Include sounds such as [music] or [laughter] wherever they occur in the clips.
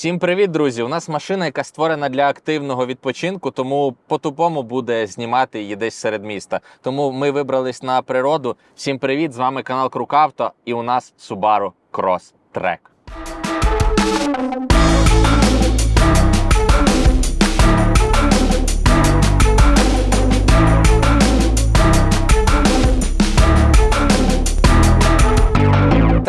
Всім привіт, друзі! У нас машина, яка створена для активного відпочинку, тому по-тупому буде знімати її десь серед міста. Тому ми вибрались на природу. Всім привіт! З вами канал Крукавто, і у нас Subaru Cross Track.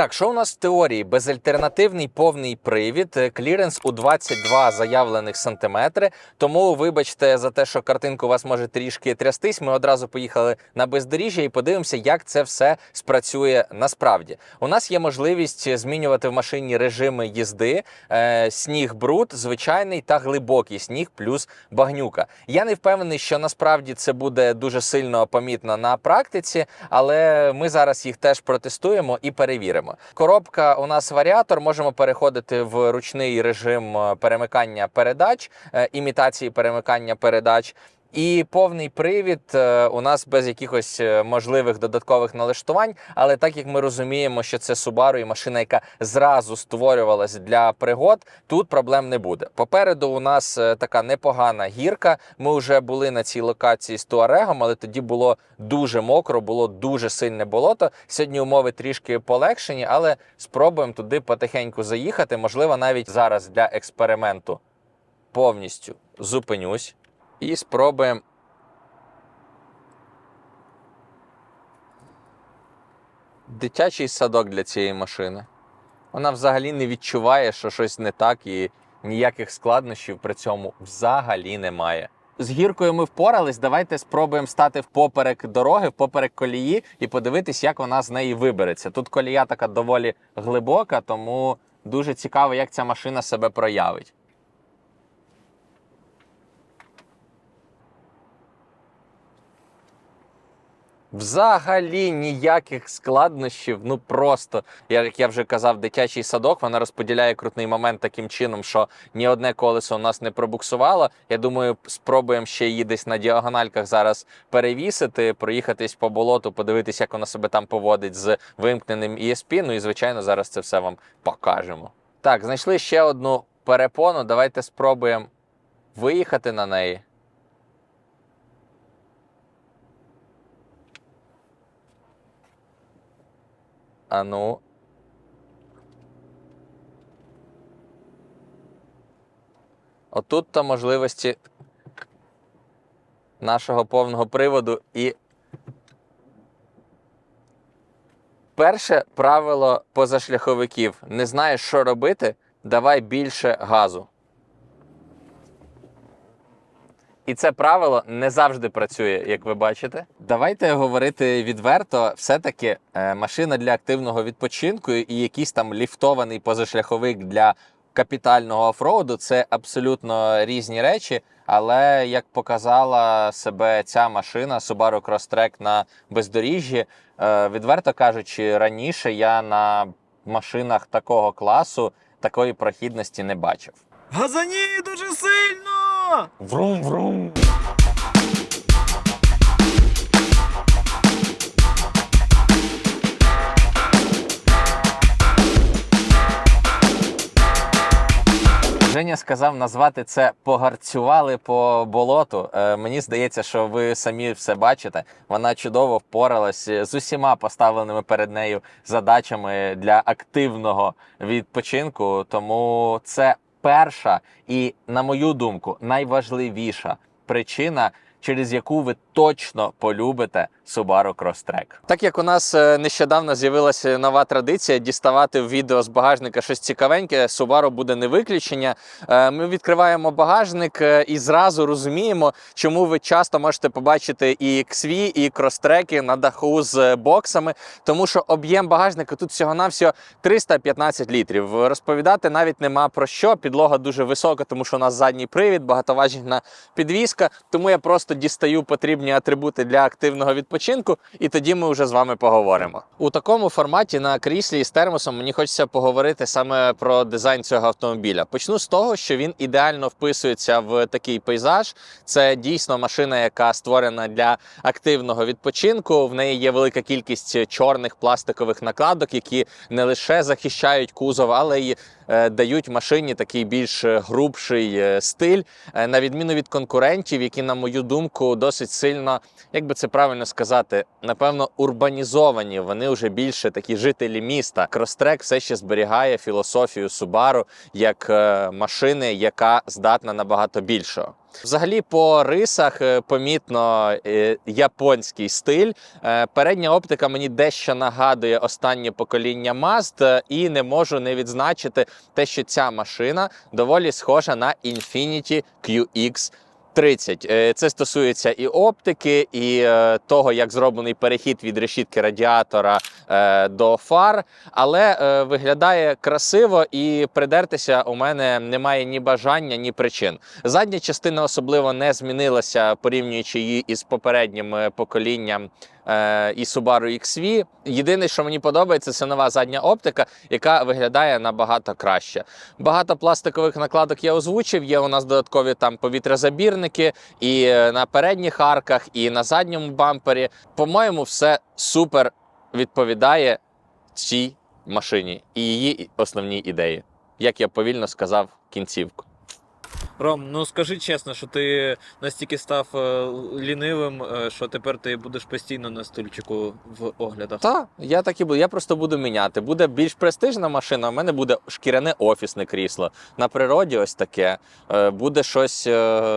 Так, що у нас в теорії? Безальтернативний повний привід, е, кліренс у 22 заявлених сантиметри. Тому вибачте за те, що картинка у вас може трішки трястись. Ми одразу поїхали на бездоріжжя і подивимося, як це все спрацює насправді. У нас є можливість змінювати в машині режими їзди: е, сніг, бруд, звичайний та глибокий сніг плюс багнюка. Я не впевнений, що насправді це буде дуже сильно помітно на практиці, але ми зараз їх теж протестуємо і перевіримо. Коробка у нас варіатор. Можемо переходити в ручний режим е, перемикання передач, е, імітації перемикання передач. І повний привід е, у нас без якихось е, можливих додаткових налаштувань. Але так як ми розуміємо, що це Subaru і машина, яка зразу створювалась для пригод, тут проблем не буде. Попереду у нас е, така непогана гірка. Ми вже були на цій локації з Туарегом, але тоді було дуже мокро, було дуже сильне болото. Сьогодні умови трішки полегшені, але спробуємо туди потихеньку заїхати. Можливо, навіть зараз для експерименту повністю зупинюсь. І спробуємо. Дитячий садок для цієї машини. Вона взагалі не відчуває, що щось не так, і ніяких складнощів при цьому взагалі немає. З гіркою ми впорались. Давайте спробуємо стати впоперек дороги, впоперек колії і подивитись, як вона з неї вибереться. Тут колія така доволі глибока, тому дуже цікаво, як ця машина себе проявить. Взагалі ніяких складнощів. Ну просто як я вже казав, дитячий садок вона розподіляє крутний момент таким чином, що ні одне колесо у нас не пробуксувало. Я думаю, спробуємо ще її десь на діагональках зараз перевісити, проїхатись по болоту, подивитись, як вона себе там поводить з вимкненим ESP. Ну і звичайно, зараз це все вам покажемо. Так, знайшли ще одну перепону. Давайте спробуємо виїхати на неї. А ну. Отут то можливості нашого повного приводу і. Перше правило позашляховиків: не знаєш, що робити, давай більше газу. І це правило не завжди працює, як ви бачите. Давайте говорити відверто. Все-таки е, машина для активного відпочинку і якийсь там ліфтований позашляховик для капітального офроуду це абсолютно різні речі. Але як показала себе ця машина Subaru Crosstrek на бездоріжжі, е, відверто кажучи, раніше я на машинах такого класу такої прохідності не бачив. Газані дуже сильно! Врум-врум. Женя сказав назвати це погарцювали по болоту. Е, мені здається, що ви самі все бачите. Вона чудово впоралась з усіма поставленими перед нею задачами для активного відпочинку. Тому це перша і, на мою думку, найважливіша причина, через яку ви точно полюбите Subaru Crosstrek. Так як у нас е, нещодавно з'явилася нова традиція діставати в відео з багажника щось цікавеньке, Subaru буде не виключення. Е, Ми відкриваємо багажник е, і зразу розуміємо, чому ви часто можете побачити і XV, і кростреки на даху з боксами, тому що об'єм багажника тут всього-навсього 315 літрів. Розповідати навіть нема про що. Підлога дуже висока, тому що у нас задній привід, багатоважільна підвізка. Тому я просто дістаю потрібні атрибути для активного відпочинку, і тоді ми вже з вами поговоримо. У такому форматі на кріслі з термосом мені хочеться поговорити саме про дизайн цього автомобіля. Почну з того, що він ідеально вписується в такий пейзаж. Це дійсно машина, яка створена для активного відпочинку. В неї є велика кількість чорних пластикових накладок, які не лише захищають кузов, але й дають машині такий більш е, грубший е, стиль, е, на відміну від конкурентів, які, на мою думку, досить сильно, як би це правильно сказати, напевно, урбанізовані. Вони вже більше такі жителі міста. Крострек все ще зберігає філософію Subaru як е, машини, яка здатна набагато більшого. Взагалі, по рисах е, помітно е, японський стиль. Е, Передня оптика мені дещо нагадує останнє покоління Mazda, і не можу не відзначити те, що ця машина доволі схожа на Infiniti QX. 30. Е, Це стосується і оптики, і того, як зроблений перехід від решітки радіатора до фар. Але е, виглядає красиво і придертися у мене немає ні бажання, ні причин. Задня частина особливо не змінилася, порівнюючи її із попереднім е, поколінням е, і Subaru XV. Єдине, що мені подобається, це нова задня оптика, яка виглядає набагато краще. Багато пластикових накладок я озвучив. Є у нас додаткові там повітрязабірники і е, на передніх арках, і на задньому бампері. По-моєму, все супер відповідає цій машині і її основній ідеї. Як я повільно сказав кінцівку. Ром, ну скажи чесно, що ти настільки став е, лінивим, е, що тепер ти будеш постійно на стульчику в оглядах. Так, я так і буду. Я просто буду міняти. Буде більш престижна машина, в мене буде шкіряне офісне крісло. На природі ось таке. Е, Буде щось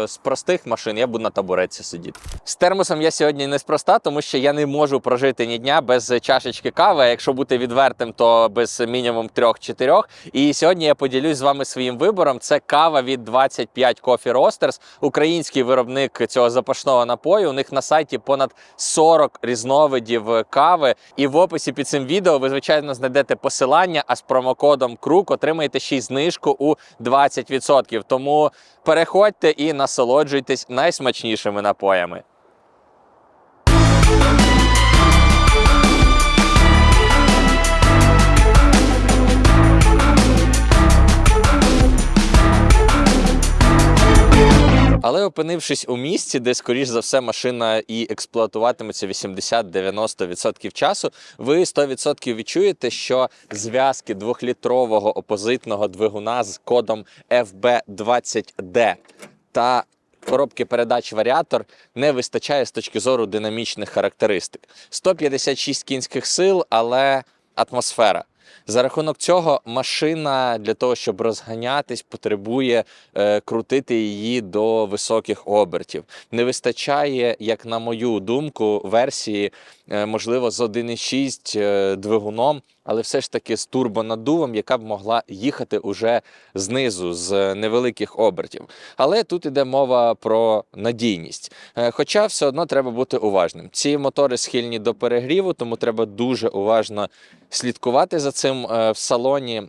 з простих машин, я буду на табуретці сидіти. З термосом я сьогодні неспроста, тому що я не можу прожити ні дня без чашечки кави. а Якщо бути відвертим, то без мінімум трьох-чотирьох. І сьогодні я поділюсь з вами своїм вибором. Це кава від 25 Coffee Roasters, український виробник цього запашного напою. У них на сайті понад 40 різновидів кави. І в описі під цим відео ви, звичайно, знайдете посилання, а з промокодом Крук отримаєте ще й знижку у 20%. Тому переходьте і насолоджуйтесь найсмачнішими напоями. Але опинившись у місці, де, скоріш за все, машина і експлуатуватиметься 80-90% часу, ви 100% відчуєте, що зв'язки двохлітрового опозитного двигуна з кодом FB20D та коробки передач варіатор не вистачає з точки зору динамічних характеристик. 156 кінських сил, але атмосфера. За рахунок цього машина для того, щоб розганятись, потребує е, крутити її до високих обертів. Не вистачає, як на мою думку, версії, е, можливо, з 1,6 е, двигуном, але все ж таки з турбонаддувом, яка б могла їхати уже знизу з невеликих обертів. Але тут іде мова про надійність. Е, Хоча все одно треба бути уважним. Ці мотори схильні до перегріву, тому треба дуже уважно слідкувати за цим Е, в салоні.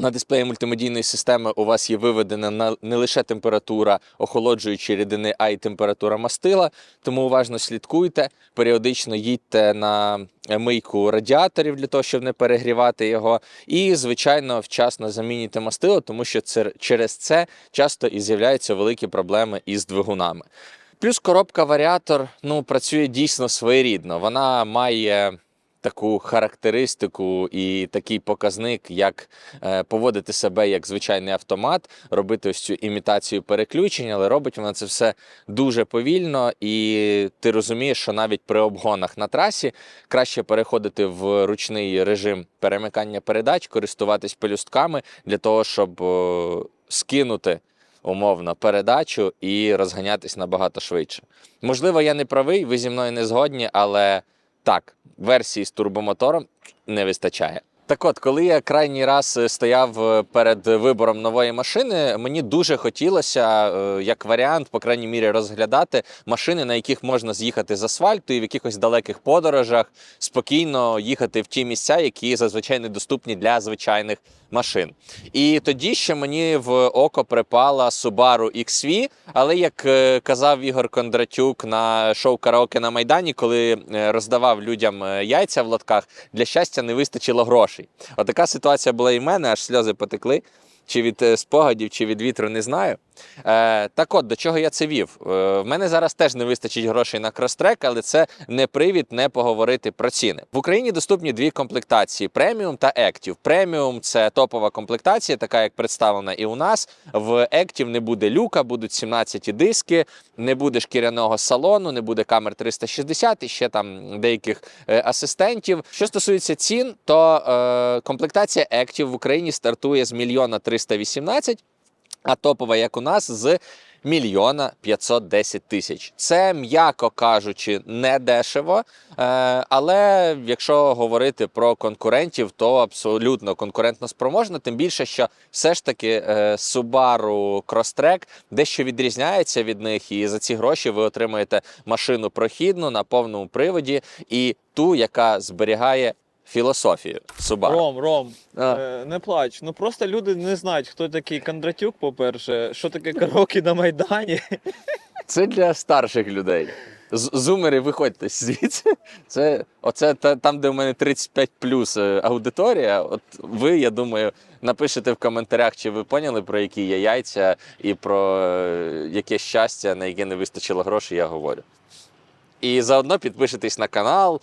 На дисплеї мультимедійної системи у вас є виведена на- не лише температура охолоджуючої рідини, а й температура мастила. Тому уважно слідкуйте, періодично їдьте на мийку радіаторів для того, щоб не перегрівати його. І, звичайно, вчасно замінюйте мастило, тому що це, через це часто і з'являються великі проблеми із двигунами. Плюс коробка варіатор ну, працює дійсно своєрідно. Вона має таку характеристику і такий показник, як е, поводити себе як звичайний автомат, робити ось цю імітацію переключення, але робить вона це все дуже повільно, і ти розумієш, що навіть при обгонах на трасі краще переходити в ручний режим перемикання передач, користуватись пелюстками для того, щоб скинути умовно передачу і розганятись набагато швидше. Можливо, я не правий, ви зі мною не згодні, але так, версії з турбомотором не вистачає. Так от, коли я крайній раз е, стояв е, перед вибором нової машини, мені дуже хотілося, е, як варіант, по крайній мірі, розглядати машини, на яких можна з'їхати з асфальту і в якихось далеких подорожах спокійно їхати в ті місця, які зазвичай недоступні для звичайних машин. І тоді ще мені в око припала Subaru XV, але як е, казав Ігор Кондратюк на шоу Караоке на Майдані, коли е, роздавав людям е, яйця в лотках, для щастя не вистачило грошей. Отака ситуація була і в мене, аж сльози потекли. Чи від спогадів, чи від вітру, не знаю. Е, так от, до чого я це вів? Е, в мене зараз теж не вистачить грошей на крострек, але це не привід не поговорити про ціни. В Україні доступні дві комплектації: преміум та Active. Преміум це топова комплектація, така як представлена і у нас. В Active не буде люка, будуть 17 диски, не буде шкіряного салону, не буде камер 360 і ще там деяких е, асистентів. Що стосується цін, то е, комплектація Active в Україні стартує з мільйона 318, а топова, як у нас, з мільйона 510 тисяч. Це, м'яко кажучи, не дешево. Е, але якщо говорити про конкурентів, то абсолютно конкурентно спроможна. Тим більше, що все ж таки е, Subaru Crosstrek дещо відрізняється від них, і за ці гроші ви отримаєте машину прохідну на повному приводі і ту, яка зберігає філософію Subaru. Ром, Ром, А. е, не плач. Ну просто люди не знають, хто такий Кондратюк, по-перше, що таке караоке на Майдані. Це для старших людей. З- Зумери, виходьте звідси. Це оце та- там, де у мене 35 плюс е, аудиторія. От ви, я думаю, напишете в коментарях, чи ви поняли, про які є яйця і про е, яке щастя, на яке не вистачило грошей, я говорю. І заодно підпишитесь на канал,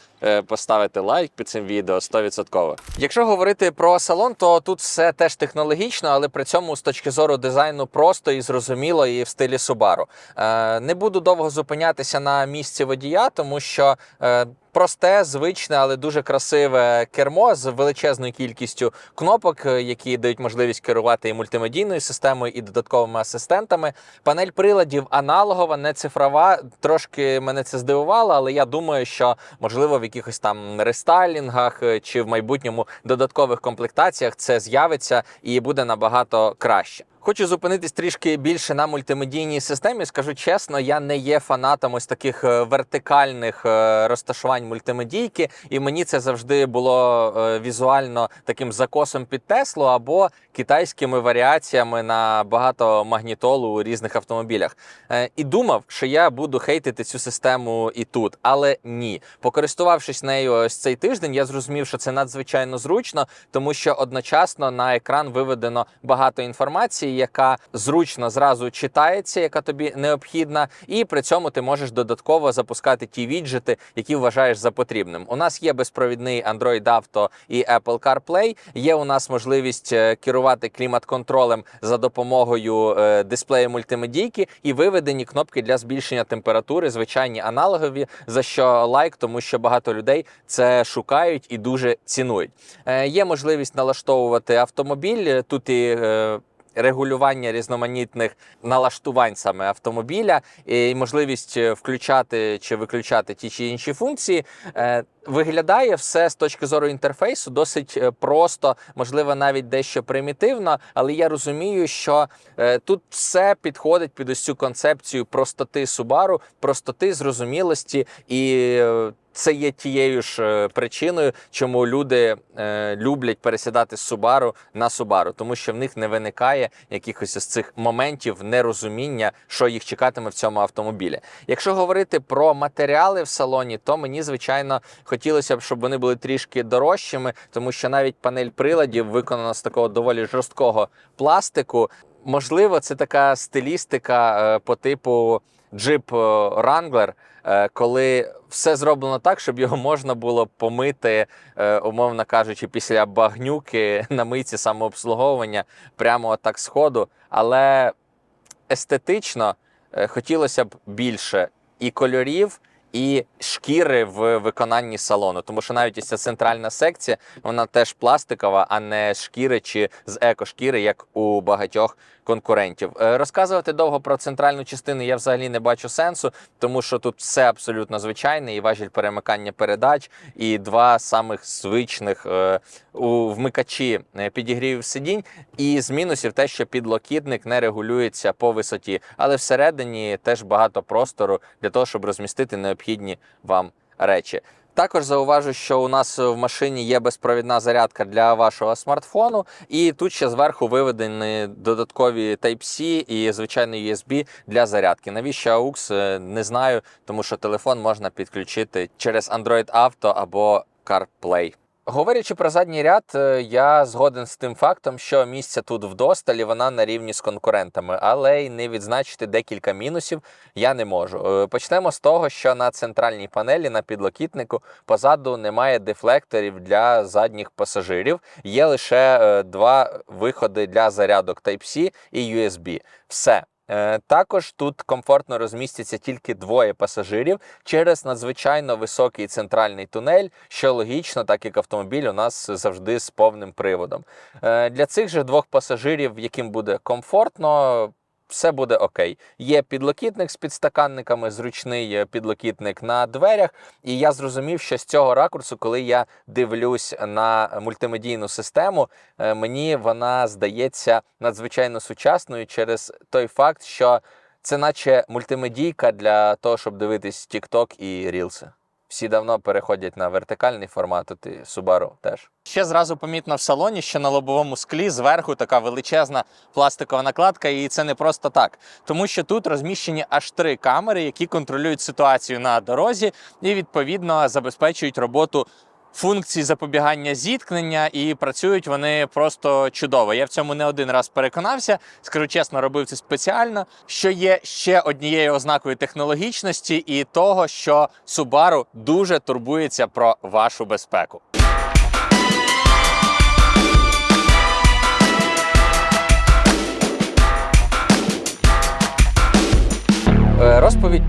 поставити поставите лайк під цим відео 100%. Якщо говорити про салон, то тут все теж технологічно, але при цьому з точки зору дизайну просто і зрозуміло, і в стилі Subaru. Е, Не буду довго зупинятися на місці водія, тому що. Просте, звичне, але дуже красиве кермо з величезною кількістю кнопок, е, які дають можливість керувати і мультимедійною системою, і додатковими асистентами. Панель приладів аналогова, не цифрова. Трошки мене це здивувало, але я думаю, що можливо в якихось там рестайлінгах е, чи в майбутньому додаткових комплектаціях це з'явиться і буде набагато краще. Хочу зупинитись трішки більше на мультимедійній системі. Скажу чесно, я не є фанатом ось таких е, вертикальних е, розташувань мультимедійки, і мені це завжди було е, візуально таким закосом під Теслу або китайськими варіаціями на багато магнітолу у різних автомобілях. І думав, що я буду хейтити цю систему і тут, але ні. Покористувавшись нею ось цей тиждень, я зрозумів, що це надзвичайно зручно, тому що одночасно на екран виведено багато інформації, яка зручно зразу читається, яка тобі необхідна, і при цьому ти можеш додатково запускати ті віджити, які вважаєш за потрібним. У нас є безпровідний Android Auto і Apple CarPlay. Є у нас можливість е, керувати клімат-контролем за допомогою е, дисплею мультимедійки і виведені кнопки для збільшення температури, звичайні аналогові. За що лайк, тому що багато людей це шукають і дуже цінують. Е, Є можливість налаштовувати автомобіль. Тут і регулювання різноманітних налаштувань саме автомобіля, і можливість е, включати чи виключати ті чи інші функції. Е, Виглядає все з точки зору інтерфейсу досить е, просто, можливо, навіть дещо примітивно, але я розумію, що тут все підходить під ось цю концепцію простоти Subaru, простоти, зрозумілості і. Це є тією ж е, причиною, чому люди е, люблять пересідати з Subaru на Subaru, тому що в них не виникає якихось із цих моментів нерозуміння, що їх чекатиме в цьому автомобілі. Якщо говорити про матеріали в салоні, то мені звичайно хотілося б, щоб вони були трішки дорожчими, тому що навіть панель приладів виконана з такого доволі жорсткого пластику. Можливо, це така стилістика е, по типу Jeep е, Wrangler, коли все зроблено так, щоб його можна було помити, е, умовно кажучи, після багнюки на мийці самообслуговування прямо так з ходу. Але естетично е, хотілося б більше і кольорів. І шкіри в виконанні салону, тому що навіть ця центральна секція, вона теж пластикова, а не шкіри чи з екошкіри, як у багатьох конкурентів. Е, Розказувати довго про центральну частину я взагалі не бачу сенсу, тому що тут все абсолютно звичайне, і важіль перемикання передач, і два самих звичних е, у вмикачі е, підігрівів сидінь. І з мінусів те, що підлокітник не регулюється по висоті, але всередині теж багато простору для того, щоб розмістити необхідні вам речі. Також зауважу, що у нас в машині є безпровідна зарядка для вашого смартфону, і тут ще зверху виведені додаткові Type-C і звичайний USB для зарядки. Навіщо AUX, е, не знаю, тому що телефон можна підключити через Android Auto або CarPlay. Говорячи про задній ряд, е, я згоден з тим фактом, що місця тут вдосталь, і вона на рівні з конкурентами, але й не відзначити декілька мінусів я не можу. Е, Почнемо з того, що на центральній панелі на підлокітнику позаду немає дефлекторів для задніх пасажирів. Є лише е, два виходи для зарядок Type-C і USB. Все. Е, Також тут комфортно розмістяться тільки двоє пасажирів через надзвичайно високий центральний тунель, що логічно, так як автомобіль у нас завжди з повним приводом. Е, Для цих же двох пасажирів, яким буде комфортно. Все буде окей. Є підлокітник з підстаканниками, зручний е, підлокітник на дверях. І я зрозумів, що з цього ракурсу, коли я дивлюсь на мультимедійну систему, е, мені вона здається надзвичайно сучасною через той факт, що це наче мультимедійка для того, щоб дивитись TikTok і Reels. Всі давно переходять на вертикальний формат, от і Subaru теж. Ще зразу помітно в салоні, що на лобовому склі зверху така величезна пластикова накладка, і це не просто так. Тому що тут розміщені аж три камери, які контролюють ситуацію на дорозі і відповідно забезпечують роботу функцій запобігання зіткнення, і працюють вони просто чудово. Я в цьому не один раз переконався. Скажу чесно, робив це спеціально. Що є ще однією ознакою технологічності і того, що Subaru дуже турбується про вашу безпеку.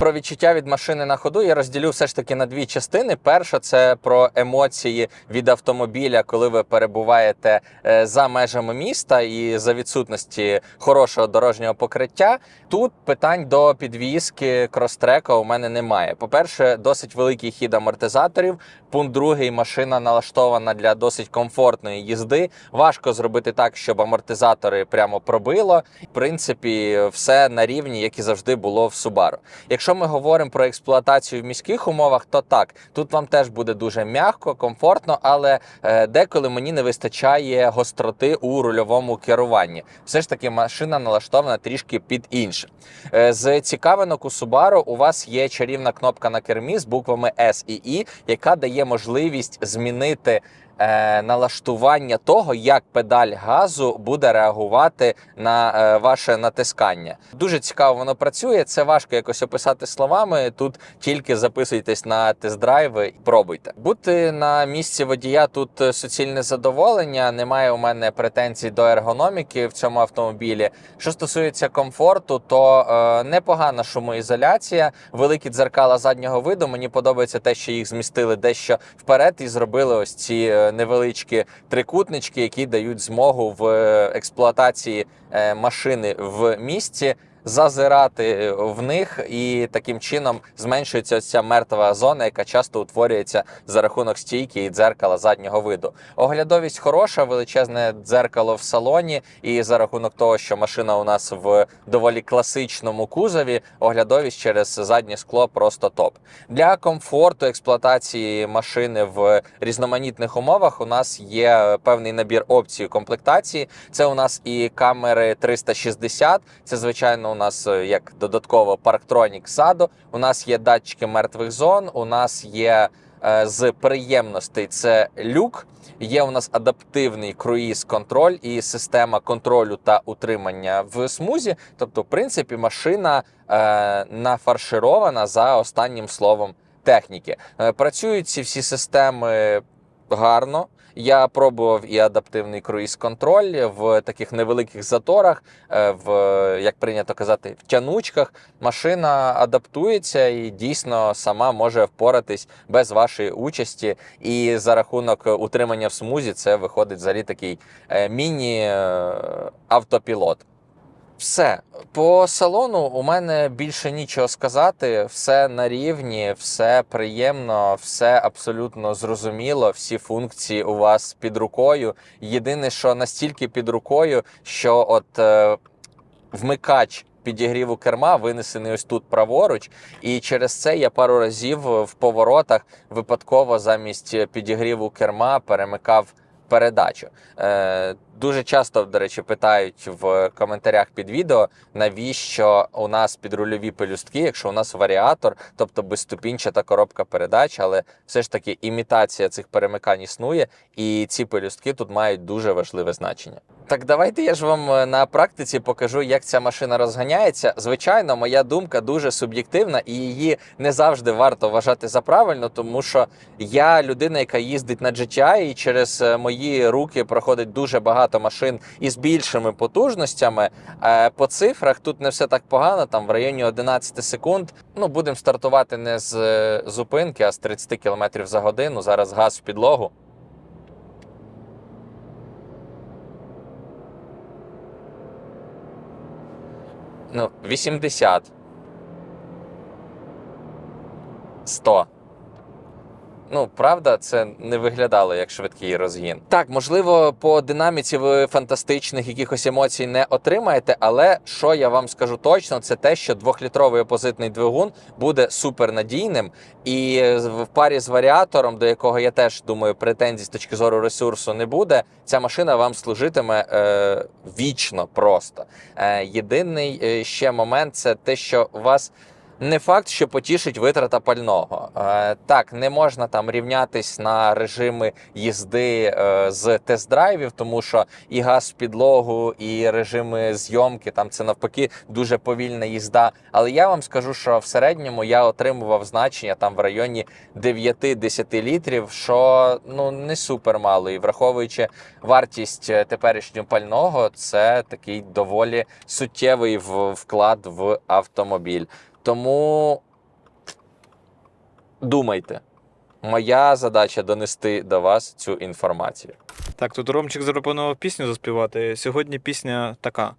Про відчуття від машини на ходу я розділю все ж таки на дві частини. Перша це про емоції від автомобіля, коли ви перебуваєте е, за межами міста і за відсутності хорошого дорожнього покриття. Тут питань до підвізки крострека у мене немає. По-перше, досить великий хід амортизаторів. Пункт другий машина налаштована для досить комфортної їзди. Важко зробити так, щоб амортизатори прямо пробило. В принципі, все на рівні, як і завжди було в Subaru. Якщо ми говоримо про експлуатацію в міських умовах, то так тут вам теж буде дуже м'яко, комфортно, але е, деколи мені не вистачає гостроти у рульовому керуванні. Все ж таки, машина налаштована трішки під інше. Е, з цікавинок у Subaru у вас є чарівна кнопка на кермі з буквами S і E, яка дає можливість змінити. Е, Налаштування того, як педаль газу буде реагувати на е, ваше натискання. Дуже цікаво воно працює. Це важко якось описати словами. Тут тільки записуйтесь на тест-драйви і пробуйте. Бути на місці водія тут е, суцільне задоволення. Немає у мене претензій до ергономіки в цьому автомобілі. Що стосується комфорту, то е, непогана шумоізоляція, великі дзеркала заднього виду. Мені подобається те, що їх змістили дещо вперед і зробили ось ці е, невеличкі трикутнички, які дають змогу в е, експлуатації е, машини в місті. Зазирати в них і таким чином зменшується ця мертва зона, яка часто утворюється за рахунок стійки і дзеркала заднього виду. Оглядовість хороша, величезне дзеркало в салоні, і за рахунок того, що машина у нас в доволі класичному кузові, оглядовість через заднє скло просто топ. Для комфорту експлуатації машини в різноманітних умовах у нас є певний набір опцій комплектації. Це у нас і камери 360, це звичайно нас е, як додатково парктронік ззаду. У нас є датчики мертвих зон. У нас є е, з приємностей це люк. Є у нас адаптивний круїз контроль і система контролю та утримання в смузі. Тобто, в принципі, машина е, нафарширована за останнім словом техніки. Е, Працюють ці всі системи гарно. Я пробував і адаптивний круїз-контроль в таких невеликих заторах, е, в як прийнято казати, в тянучках. Машина адаптується і дійсно сама може впоратись без вашої участі. І за рахунок утримання в смузі це виходить взагалі такий е, міні-автопілот. Все по салону у мене більше нічого сказати. Все на рівні, все приємно, все абсолютно зрозуміло. Всі функції у вас під рукою. Єдине, що настільки під рукою, що от е, вмикач. Підігріву керма винесений ось тут праворуч, і через це я пару разів в поворотах випадково замість підігріву керма перемикав передачу. Е, Дуже часто, до речі, питають в коментарях під відео, навіщо у нас підрульові пелюстки, якщо у нас варіатор, тобто безступінчата коробка передач, але все ж таки імітація цих перемикань існує, і ці пелюстки тут мають дуже важливе значення. Так давайте я ж вам е, на практиці покажу, як ця машина розганяється. Звичайно, моя думка дуже суб'єктивна, і її не завжди варто вважати за правильно, тому що я людина, яка їздить на GTI, і через е, мої руки проходить дуже багато машин із більшими потужностями. Е, По цифрах тут не все так погано, там в районі 11 секунд. Ну, будемо стартувати не з е, зупинки, а з 30 км за годину. Зараз газ в підлогу. Ну, 80. 100. Ну, правда, це не виглядало як швидкий розгін. Так, можливо, по динаміці ви фантастичних якихось емоцій не отримаєте, але що я вам скажу точно, це те, що двохлітровий опозитний двигун буде супернадійним, і в парі з варіатором, до якого я теж думаю, претензій з точки зору ресурсу не буде. Ця машина вам служитиме е, вічно просто. Е, єдиний е, ще момент це те, що вас. Не факт, що потішить витрата пального. Е, так, не можна там рівнятись на режими їзди е, з тест-драйвів, тому що і газ в підлогу, і режими зйомки там це навпаки дуже повільна їзда. Але я вам скажу, що в середньому я отримував значення там в районі 9-10 літрів, що ну не супер мало. І враховуючи вартість е, теперішнього пального, це такий доволі суттєвий вклад в автомобіль. Тому думайте. Моя задача донести до вас цю інформацію. Так, тут Ромчик запропонував пісню заспівати. Сьогодні пісня така: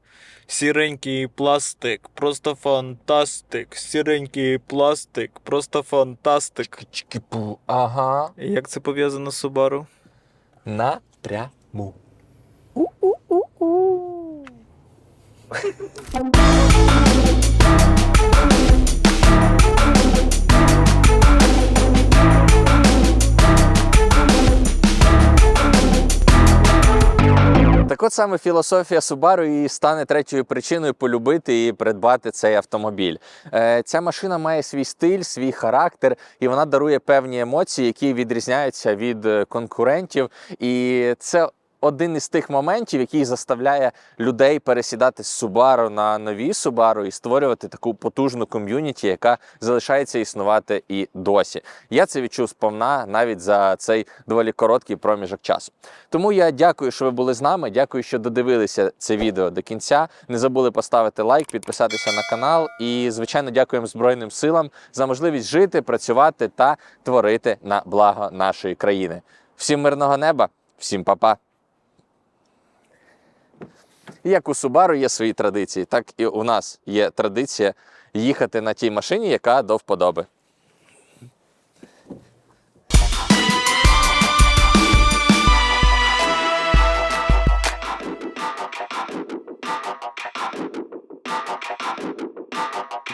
Сіренький пластик, просто фантастик. Сіренький пластик, просто фантастик. Чики-пу. Ага. Як це пов'язано з Subaru? Напряму. [laughs] Так от саме філософія Subaru і стане третьою причиною полюбити і придбати цей автомобіль. Е, ця машина має свій стиль, свій характер, і вона дарує певні емоції, які відрізняються від е, конкурентів. І це один із тих моментів, який заставляє людей пересідати з Subaru на нові Subaru і створювати таку потужну ком'юніті, яка залишається існувати і досі. Я це відчув сповна навіть за цей доволі короткий проміжок часу. Тому я дякую, що ви були з нами. Дякую, що додивилися це відео до кінця. Не забули поставити лайк, підписатися на канал. І, звичайно, дякуємо Збройним силам за можливість жити, працювати та творити на благо нашої країни. Всім мирного неба, всім па-па! Як у Subaru є свої традиції, так і у нас є традиція їхати на тій машині, яка до вподоби.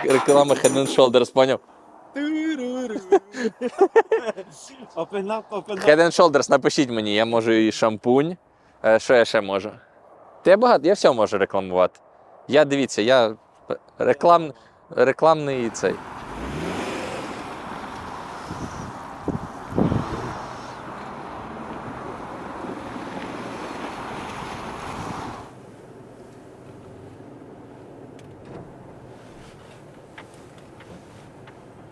Реклама Head and Shoulders, поняв? Head and Shoulders, напишіть мені, я можу і шампунь. Е, Що я ще можу? Та я багато, я все можу рекламувати. Я дивіться, я реклам, рекламний цей.